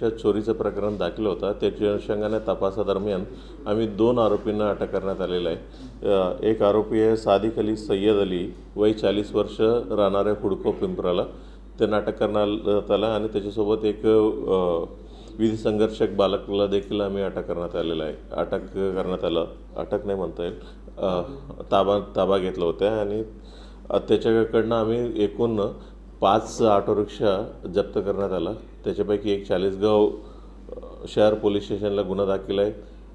चोरीचं प्रकरण दाखल होता त्याच्या अनुषंगाने तपासादरम्यान आम्ही दोन आरोपींना अटक करण्यात आलेलं आहे. एक आरोपी आहे सादिक अली सय्यद अली वय चाळीस वर्ष राहणाऱ्या हुडको पिंपराला. त्यांना अटक करण्यात आला आणि त्याच्यासोबत एक विधी संघर्षक बालकला देखील आम्ही अटक करण्यात आलेला आहे. अटक करण्यात आलं. अटक नाही म्हणता येईल. ताबा ताबा घेतला होता आणि त्याच्याकडनं आम्ही एकूण पाच ऑटो रिक्षा जप्त करण्यात आला. त्याच्यापैकी एक चाळीसगाव शहर पोलीस स्टेशनला गुन्हा दाखल आहे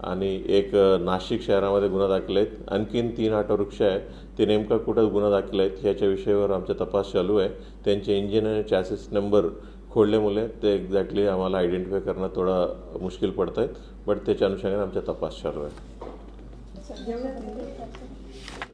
आणि एक नाशिक शहरामध्ये गुन्हा दाखल आहेत. आणखीन तीन ऑटो रिक्षा आहे ते नेमका कुठं गुन्हा दाखल आहेत ह्याच्या विषयावर आमचा तपास चालू आहे. त्यांचे इंजिन आणि चॅसेस नंबर खोडल्यामुळे ते एक्झॅक्टली आम्हाला आयडेंटिफाय करणं थोडा मुश्किल पडत आहे बट त्याच्या अनुषंगाने आमचा तपास चालू आहे.